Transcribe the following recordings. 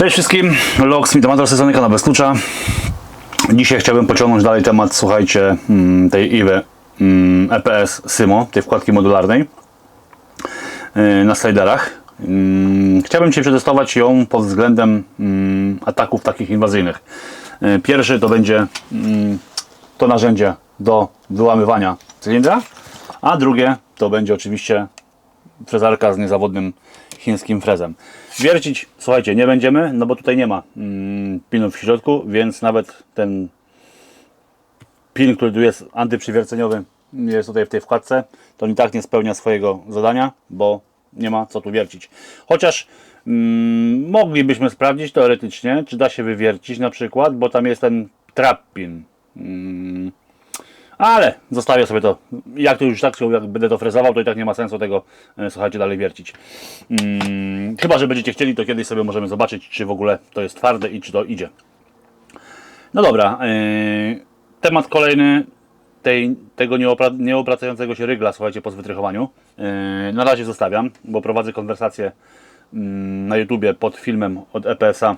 Cześć wszystkim, Lox, Mitomator, sezony kanał bez klucza. Dzisiaj chciałbym pociągnąć dalej temat, słuchajcie, mm, tej IWE mm, EPS Symo, tej wkładki modularnej yy, na sliderach. Mm, Chciałbym Cię przetestować ją pod względem ataków takich inwazyjnych. Yy, Pierwszy to będzie to narzędzie do wyłamywania cylindra, a drugie to będzie oczywiście frezarka z niezawodnym chińskim frezem. Wiercić, słuchajcie, nie będziemy, no bo tutaj nie ma mm, pinów w środku, więc nawet ten pin, który tu jest antyprzywierceniowy, jest tutaj w tej wkładce, to i tak nie spełnia swojego zadania, bo nie ma co tu wiercić. Chociaż mm, moglibyśmy sprawdzić teoretycznie, czy da się wywiercić na przykład, bo tam jest ten trap pin. Mm, ale zostawię sobie to. Jak to już tak jak będę to frezował, to i tak nie ma sensu tego, e, słuchajcie, dalej wiercić. Mm, chyba, że będziecie chcieli, to kiedyś sobie możemy zobaczyć, czy w ogóle to jest twarde i czy to idzie. No dobra, e, temat kolejny tej, tego nieopra, nieopracającego się rygla, słuchajcie, po wytrychowaniu. E, na razie zostawiam, bo prowadzę konwersację mm, na YouTubie pod filmem od EPS-a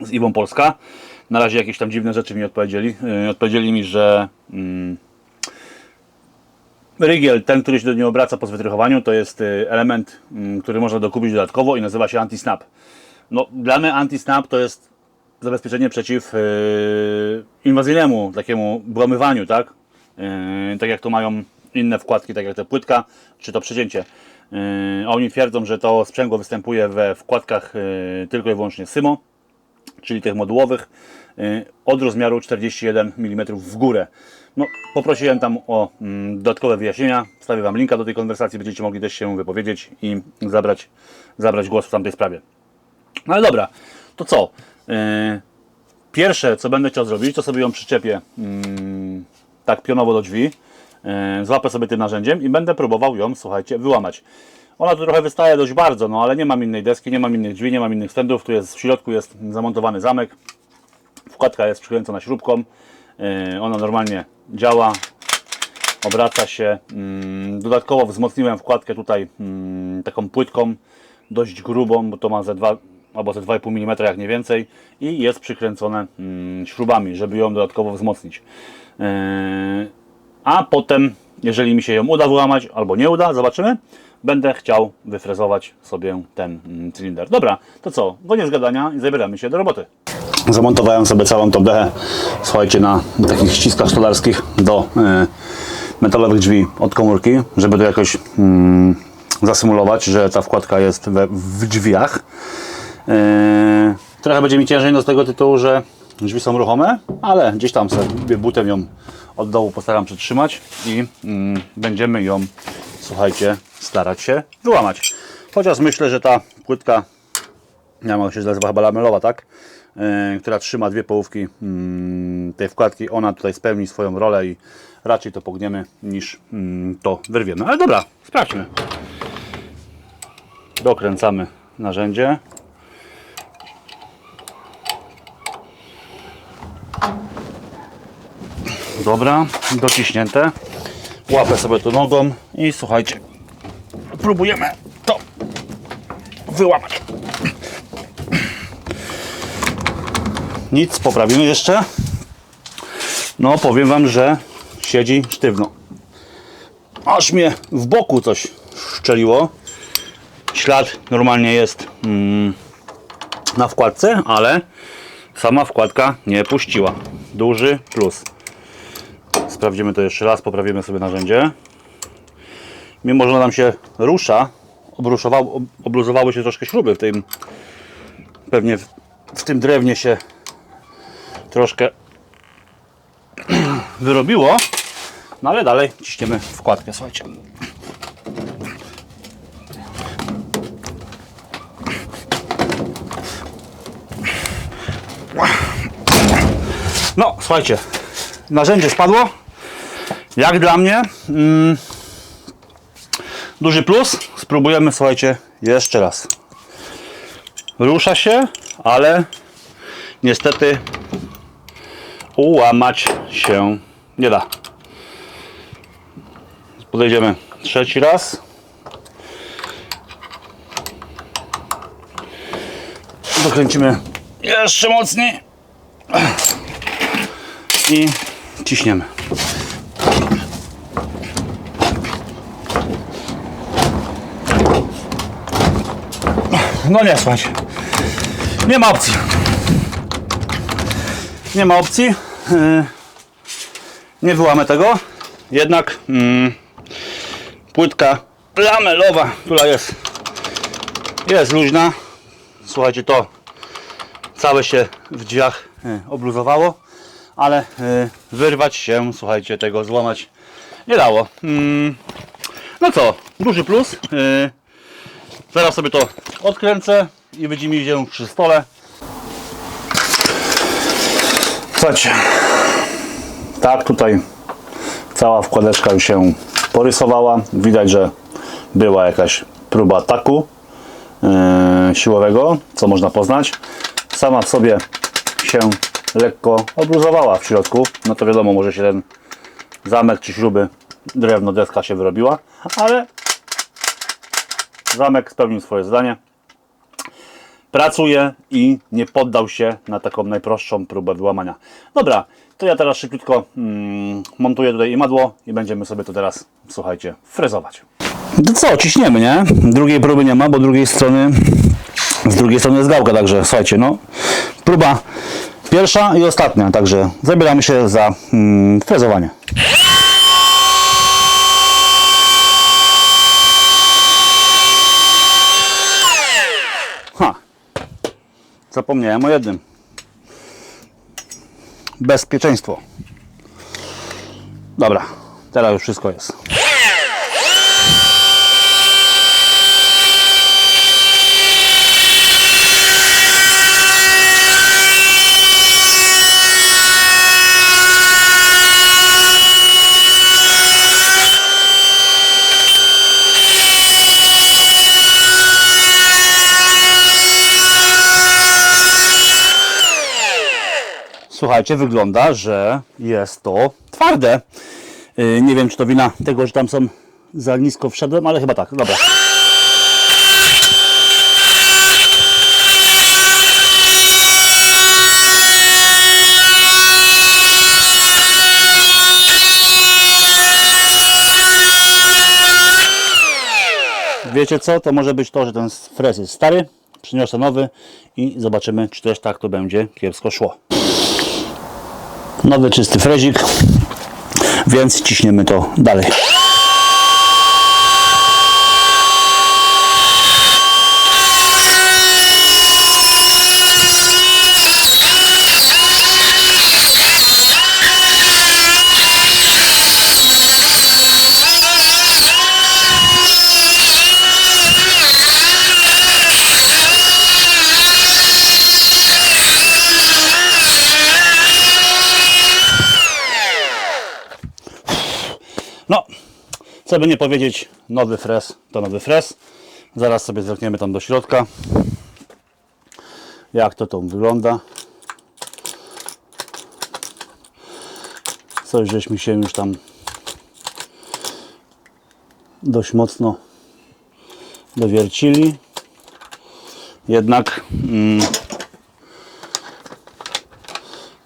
z Iwą Polska. Na razie jakieś tam dziwne rzeczy mi odpowiedzieli. Yy, odpowiedzieli mi, że mm, rygiel, ten, który się do niej obraca po wytrychowaniu, to jest y, element, mm, który można dokupić dodatkowo i nazywa się anti-snap. No, dla mnie anti-snap to jest zabezpieczenie przeciw yy, inwazyjnemu takiemu włamywaniu, tak? Yy, tak jak to mają inne wkładki, tak jak te płytka, czy to przecięcie. Yy, oni twierdzą, że to sprzęgło występuje we wkładkach yy, tylko i wyłącznie Symo czyli tych modułowych, y, od rozmiaru 41 mm w górę. No, poprosiłem tam o mm, dodatkowe wyjaśnienia. Wstawię Wam linka do tej konwersacji, będziecie mogli też się wypowiedzieć i zabrać, zabrać głos w tamtej sprawie. No ale dobra, to co? Y, Pierwsze, co będę chciał zrobić, to sobie ją przyczepię mm, tak pionowo do drzwi. y, Złapę sobie tym narzędziem i będę próbował ją, słuchajcie, wyłamać. Ona tu trochę wystaje dość bardzo, no ale nie mam innej deski, nie mam innych drzwi, nie mam innych stędów. Tu jest w środku jest zamontowany zamek. Wkładka jest przykręcona śrubką. Yy, Ona normalnie działa, obraca się. Mm, Dodatkowo wzmocniłem wkładkę tutaj mm, taką płytką, dość grubą, bo to ma ze 2 albo ze 2,5 mm jak nie więcej i jest przykręcone mm, śrubami, żeby ją dodatkowo wzmocnić. Yy, A potem, jeżeli mi się ją uda wyłamać albo nie uda, zobaczymy, będę chciał wyfrezować sobie ten mm, cylinder. Dobra, to co? Koniec gadania i zabieramy się do roboty. Zamontowałem sobie całą tą dechę, słuchajcie, na takich ściskach stolarskich do y, metalowych drzwi od komórki, żeby to jakoś mm, zasymulować, że ta wkładka jest we, w drzwiach. Yy, trochę będzie mi ciężej no z tego tytułu, że drzwi są ruchome, ale gdzieś tam sobie butem ją od dołu postaram przytrzymać i mm, będziemy ją, słuchajcie, starać się wyłamać. Chociaż myślę, że ta płytka, ja mam się nazywa chyba lamelowa, tak? Yy, która trzyma dwie połówki mm, tej wkładki, ona tutaj spełni swoją rolę i raczej to pogniemy niż mm, to wyrwiemy. Ale dobra, sprawdźmy. Dokręcamy narzędzie. Dobra, dociśnięte. Łapę sobie tu nogą i słuchajcie, próbujemy to wyłamać. Nic, poprawimy jeszcze. No, powiem Wam, że siedzi sztywno. Aż mnie w boku coś szczeliło. Ślad normalnie jest mm, na wkładce, ale sama wkładka nie puściła. Duży plus. Sprawdzimy to jeszcze raz, poprawimy sobie narzędzie. Mimo, że ona nam się rusza, obluzowały się troszkę śruby w tym, pewnie w, w tym drewnie się troszkę wyrobiło, no ale dalej ciśniemy wkładkę, słuchajcie. No, słuchajcie, narzędzie spadło. Jak dla mnie, mm, duży plus. Spróbujemy, słuchajcie, jeszcze raz. Rusza się, ale niestety ułamać się nie da. Podejdziemy trzeci raz. dokręcimy jeszcze mocniej i ciśniemy. No nie, słuchajcie. Nie ma opcji. Nie ma opcji. Yy, Nie wyłamę tego. Jednak mm, płytka lamelowa, która jest, jest luźna. Słuchajcie, to całe się w drzwiach y, obluzowało, ale y, wyrwać się, słuchajcie, tego złamać nie dało. Mm, no co, duży plus. Zaraz sobie to odkręcę i będziemy się przy stole. Słuchajcie, tak tutaj cała wkładeczka już się porysowała. Widać, że była jakaś próba ataku yy, siłowego, co można poznać. Sama w sobie się lekko obluzowała w środku. No to wiadomo, może się ten zamek czy śruby, drewno, deska się wyrobiła, ale zamek spełnił swoje zadanie. Pracuje i nie poddał się na taką najprostszą próbę wyłamania. Dobra, to ja teraz szybciutko mm, montuję tutaj imadło i będziemy sobie to teraz, słuchajcie, frezować. No co, ciśniemy, nie? Drugiej próby nie ma, bo drugiej strony z drugiej strony jest gałka, także słuchajcie, no próba pierwsza i ostatnia, także zabieramy się za mm, frezowanie. Zapomniałem o jednym. Bezpieczeństwo. Dobra, teraz już wszystko jest. Słuchajcie, wygląda, że jest to twarde. Yy, nie wiem, czy to wina tego, że tam są za nisko wszedłem, ale chyba tak. Dobra. Wiecie co? To może być to, że ten fres jest stary. Przyniosę nowy i zobaczymy, czy też tak to będzie kiepsko szło. Nowy czysty frezik, więc ciśniemy to dalej. No, co by nie powiedzieć, nowy fres to nowy fres. Zaraz sobie zerkniemy tam do środka. Jak to tam wygląda. Coś żeśmy się już tam dość mocno dowiercili. Jednak mm,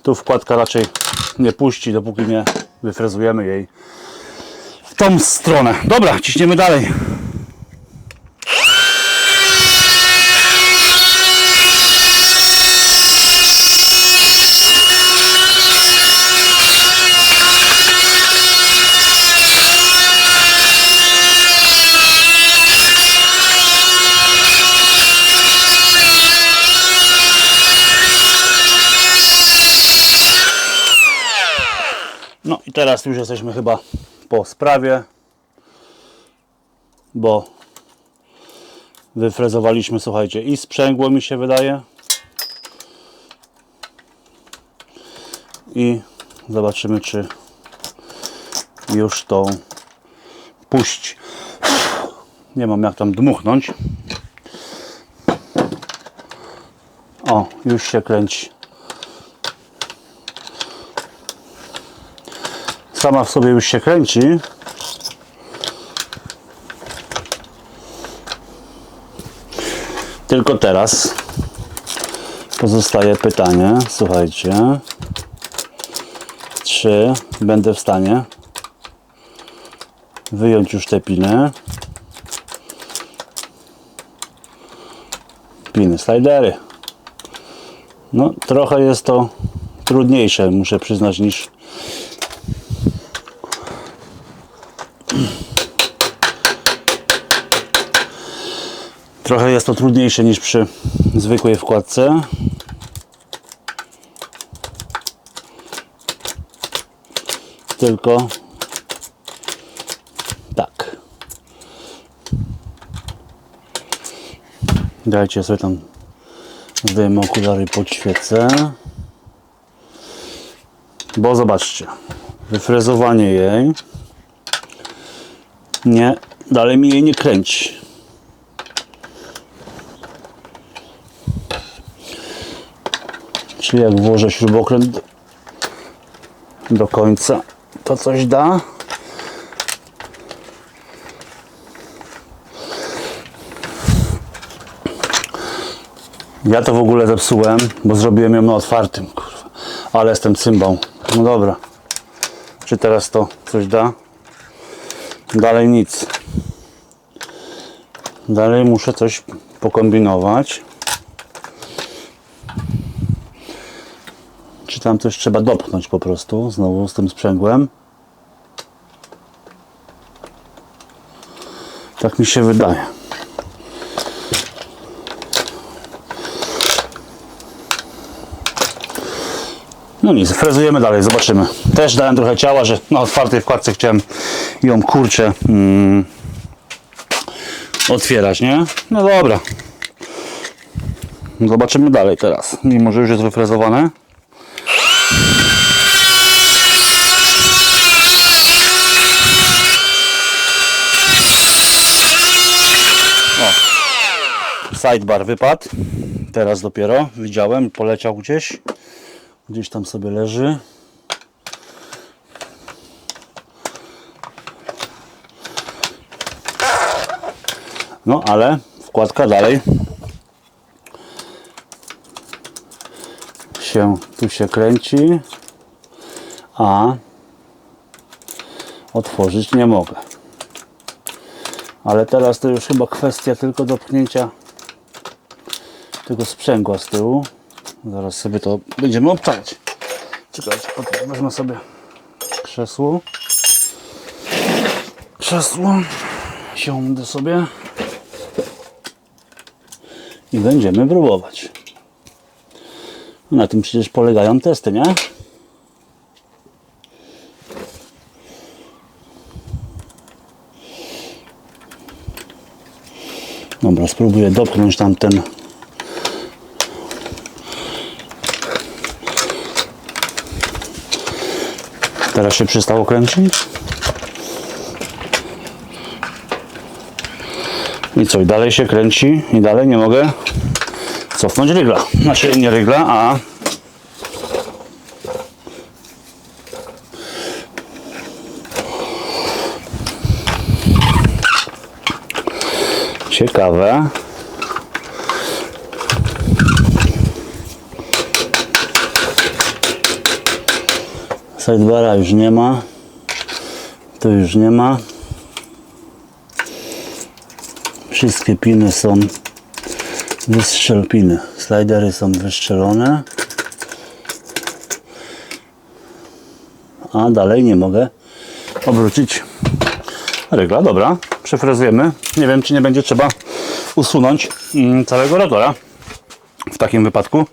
tu wkładka raczej nie puści, dopóki nie wyfrezujemy jej tą stronę. Dobra, ciśniemy dalej. Teraz już jesteśmy chyba po sprawie, bo wyfrezowaliśmy, słuchajcie, i sprzęgło mi się wydaje. I zobaczymy, czy już to puść. Nie mam jak tam dmuchnąć. O, już się kręci. Sama w sobie już się kręci. Tylko teraz Pozostaje pytanie, słuchajcie. Czy będę w stanie wyjąć już te piny? Piny, slidery. No, trochę jest to trudniejsze, muszę przyznać, niż Trochę jest to trudniejsze niż przy zwykłej wkładce. Tylko tak. Dajcie sobie tam zdejmę okulary podświecę. Bo zobaczcie, wyfrezowanie jej nie, dalej mi jej nie kręci. Czy jak włożę śrubokręt do końca, to coś da? Ja to w ogóle zepsułem, bo zrobiłem ją na otwartym, kurwa. Ale jestem cymbał. No dobra. Czy teraz to coś da? Dalej nic. Dalej muszę coś pokombinować. Tam coś trzeba dopchnąć po prostu, znowu z tym sprzęgłem. Tak mi się wydaje. No nic, frezujemy dalej, zobaczymy. Też dałem trochę ciała, że na otwartej wkładce chciałem ją kurczę mm, otwierać, nie? No dobra. Zobaczymy dalej teraz, mimo że już jest wyfrezowane. Sidebar wypadł. Teraz dopiero widziałem, poleciał gdzieś. Gdzieś tam sobie leży. No ale wkładka dalej się tu się kręci, a otworzyć nie mogę. Ale teraz to już chyba kwestia tylko dopchnięcia tego sprzęgła z tyłu. Zaraz sobie to będziemy obczać. Czekajcie, wezmę sobie krzesło. Krzesło. Siądę sobie. I będziemy próbować. Na tym przecież polegają testy, nie? Dobra, spróbuję dopchnąć tamten Teraz się przestało kręcić. I co, i dalej się kręci i dalej nie mogę cofnąć rygla. Znaczy nie rygla, a ciekawe. Sidebara już nie ma. Tu już nie ma. Wszystkie piny są wystrzelpiny. Slidery są wystrzelone. A dalej nie mogę obrócić rygla. Dobra, przefrezujemy. Nie wiem, czy nie będzie trzeba usunąć mm, całego rotora w takim wypadku.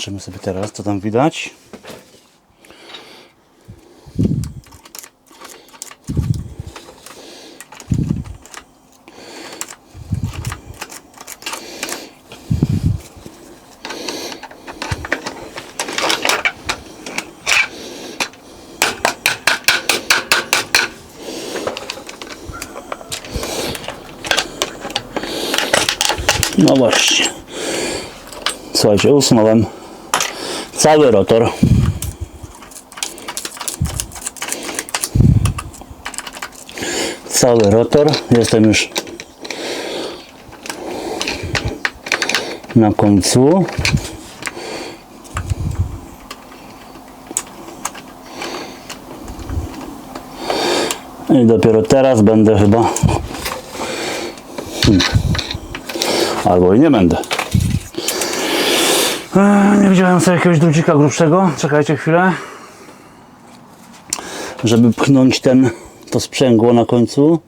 Zobaczymy sobie teraz, co tam widać. No właśnie. Słuchajcie, usunąłem cały rotor. Cały rotor. Jestem już na końcu. I dopiero teraz będę chyba. Hmm. Albo i nie będę. Nie widziałem sobie jakiegoś drucika grubszego. Czekajcie chwilę. Żeby pchnąć ten, to sprzęgło na końcu.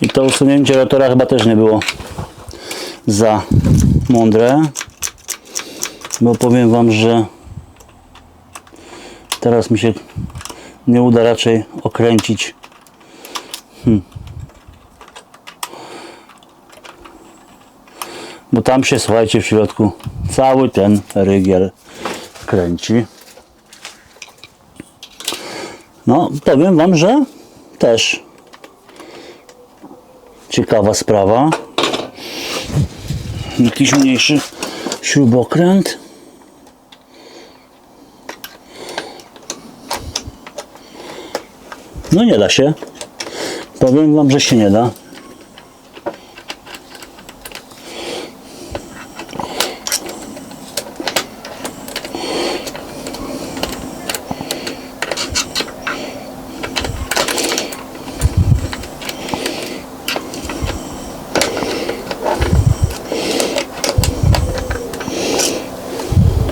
I to usunięcie rotora chyba też nie było za mądre. Bo powiem Wam, że teraz mi się nie uda raczej okręcić. Hmm. Bo tam się, słuchajcie, w środku cały ten rygiel kręci. No, powiem Wam, że też ciekawa sprawa. Jakiś mniejszy śrubokręt. No nie da się. Powiem Wam, że się nie da.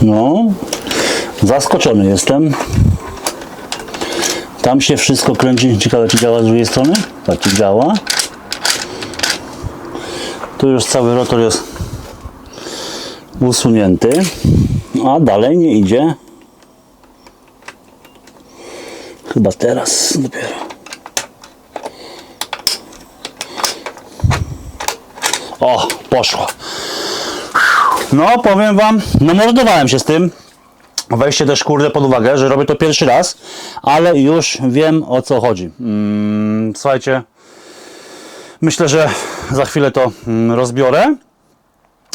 No, zaskoczony jestem. Tam się wszystko kręci. Ciekawe, czy działa z drugiej strony? Tak, działa. Tu już cały rotor jest usunięty, a dalej nie idzie. Chyba teraz dopiero. O, poszło. No, powiem Wam, no mordowałem się z tym. Weźcie też kurde pod uwagę, że robię to pierwszy raz, ale już wiem o co chodzi. Mm, słuchajcie, myślę, że za chwilę to mm, rozbiorę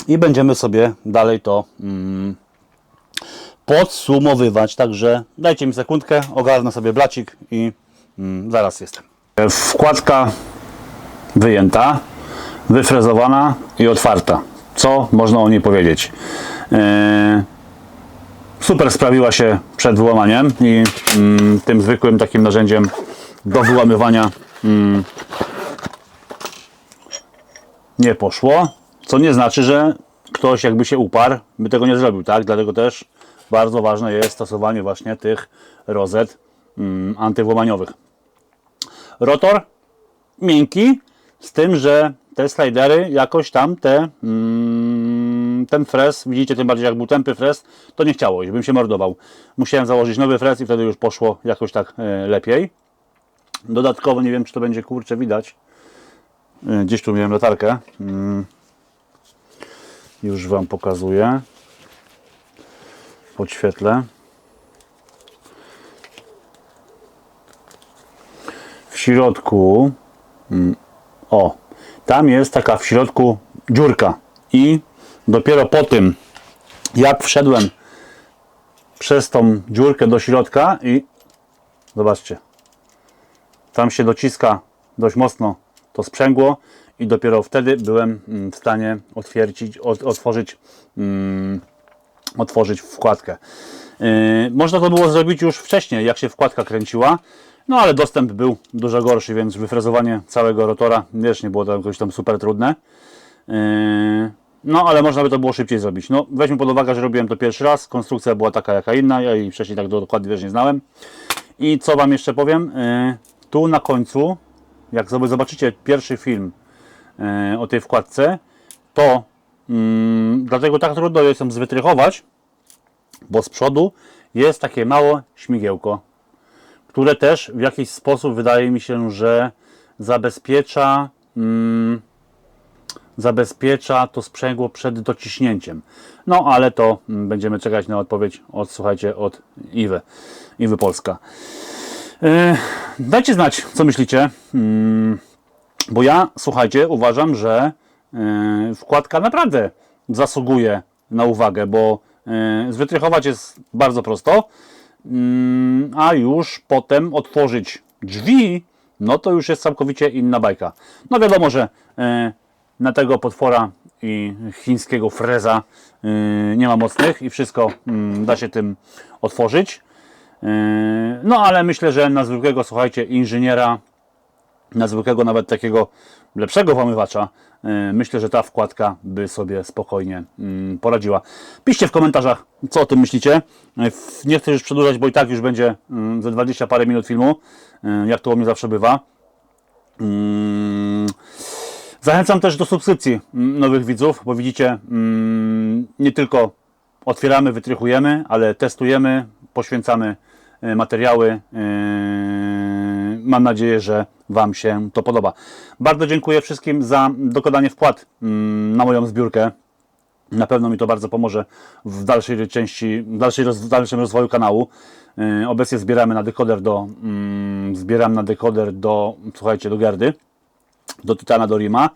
i będziemy sobie dalej to mm, podsumowywać. Także dajcie mi sekundkę, ogarnę sobie blacik i zaraz jestem. Wkładka wyjęta, wyfrezowana i otwarta. Co można o niej powiedzieć? Yy, super sprawiła się przed wyłamaniem i mm, tym zwykłym takim narzędziem do wyłamywania mm, nie poszło. Co nie znaczy, że ktoś jakby się uparł, by tego nie zrobił, tak? Dlatego też bardzo ważne jest stosowanie właśnie tych rozet mm, antywłamaniowych. Rotor miękki, z tym, że te slidery jakoś tam te, mm, ten fres, widzicie, tym bardziej jak był tępy fres, to nie chciało, bym się mordował. Musiałem założyć nowy fres i wtedy już poszło jakoś tak e, lepiej. Dodatkowo nie wiem, czy to będzie kurczę widać. E, Gdzieś tu miałem latarkę. Mm. Już Wam pokazuję. Podświetlę. W środku o, tam jest taka w środku dziurka i dopiero po tym, jak wszedłem przez tą dziurkę do środka i zobaczcie, tam się dociska dość mocno to sprzęgło i dopiero wtedy byłem mm, w stanie otwiercić, ot- otworzyć, mm, otworzyć wkładkę. Yy, można to było zrobić już wcześniej, jak się wkładka kręciła, no ale dostęp był dużo gorszy, więc wyfrezowanie całego rotora też nie było jakoś tam super trudne. Yy, no ale można by to było szybciej zrobić. No weźmy pod uwagę, że robiłem to pierwszy raz, konstrukcja była taka jaka inna, ja jej wcześniej tak dokładnie też nie znałem. I co Wam jeszcze powiem, yy, tu na końcu, jak sobie zobaczycie pierwszy film yy, o tej wkładce, to mm, dlatego tak trudno jest ją zwytrychować, bo z przodu jest takie małe śmigiełko, które też w jakiś sposób wydaje mi się, że zabezpiecza mm, zabezpiecza to sprzęgło przed dociśnięciem. No ale to mm, będziemy czekać na odpowiedź od, słuchajcie, od Iwy, Iwy Polska. Yy, dajcie znać, co myślicie. Mm, bo ja, słuchajcie, uważam, że yy, wkładka naprawdę zasługuje na uwagę, bo yy, zwytrychować jest bardzo prosto, mm, a już potem otworzyć drzwi, no to już jest całkowicie inna bajka. No wiadomo, że na tego potwora i chińskiego freza yy, nie ma mocnych i wszystko yy, da się tym otworzyć. Yy, No ale myślę, że na zwykłego, słuchajcie, inżyniera na zwykłego, nawet takiego lepszego włamywacza, yy, myślę, że ta wkładka by sobie spokojnie yy, poradziła. Piszcie w komentarzach, co o tym myślicie. Nie chcę już przedłużać, bo i tak już będzie yy, ze 20 parę minut filmu, jak to u mnie zawsze bywa. Zachęcam też do subskrypcji mm, nowych widzów, bo widzicie, mm, nie tylko otwieramy, wytrychujemy, ale testujemy, poświęcamy y, materiały. Yy, Mam nadzieję, że Wam się to podoba. Bardzo dziękuję wszystkim za dokonanie wpłat mm, na moją zbiórkę. Na pewno mi to bardzo pomoże w dalszej części, w, dalszej w dalszym rozwoju kanału. Yy, Obecnie zbieramy na dekoder do, zbieram na dekoder do, słuchajcie, do Gerdy do Tytana, do Rima.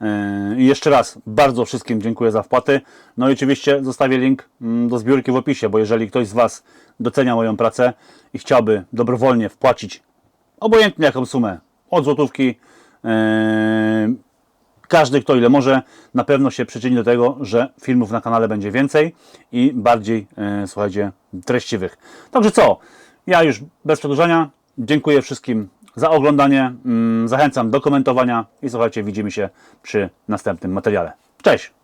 Yy, I jeszcze raz bardzo wszystkim dziękuję za wpłaty. No i oczywiście zostawię link mm, do zbiórki w opisie, bo jeżeli ktoś z Was docenia moją pracę i chciałby dobrowolnie wpłacić obojętnie jaką sumę, od złotówki, yy, każdy kto ile może, na pewno się przyczyni do tego, że filmów na kanale będzie więcej i bardziej, yy, słuchajcie, treściwych. Także co, ja już bez przedłużania dziękuję wszystkim za oglądanie, mm, zachęcam do komentowania i słuchajcie, widzimy się przy następnym materiale. Cześć!